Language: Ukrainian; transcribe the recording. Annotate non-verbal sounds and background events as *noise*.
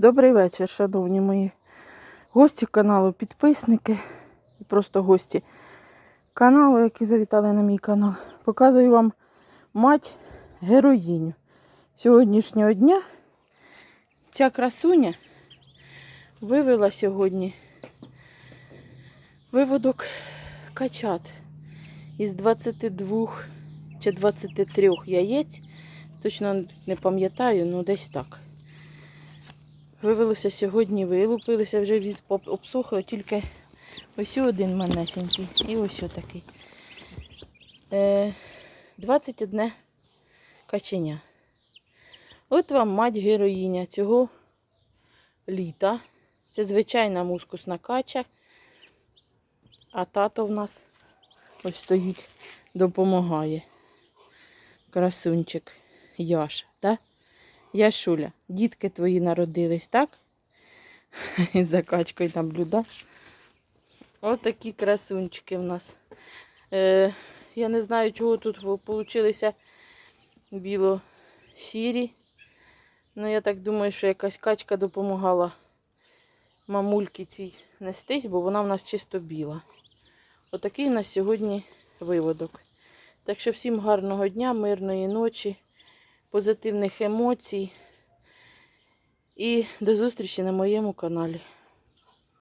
Добрий вечір, шановні мої гості каналу, підписники і просто гості каналу, які завітали на мій канал. Показую вам мать героїню сьогоднішнього дня. Ця красуня вивела сьогодні виводок качат із 22 чи 23 яєць. Точно не пам'ятаю, ну десь так. Вивелося сьогодні, вилупилися, вже від обсохло, тільки ось один манесенький і ось такий. Е, 21 каченя. От вам мать героїня цього літа. Це звичайна мускусна кача. А тато в нас ось стоїть, допомагає. Красунчик Яша, так? Яшуля, дітки твої народились, так? І *laughs* за качкою наблюда. Ось такі красунчики в нас. Е, я не знаю, чого тут получилися біло-сірі. Ну, я так думаю, що якась качка допомагала мамульки цій нестись, бо вона в нас чисто біла. Отакий у нас сьогодні виводок. Так що всім гарного дня, мирної ночі, позитивних емоцій. І до зустрічі на моєму каналі.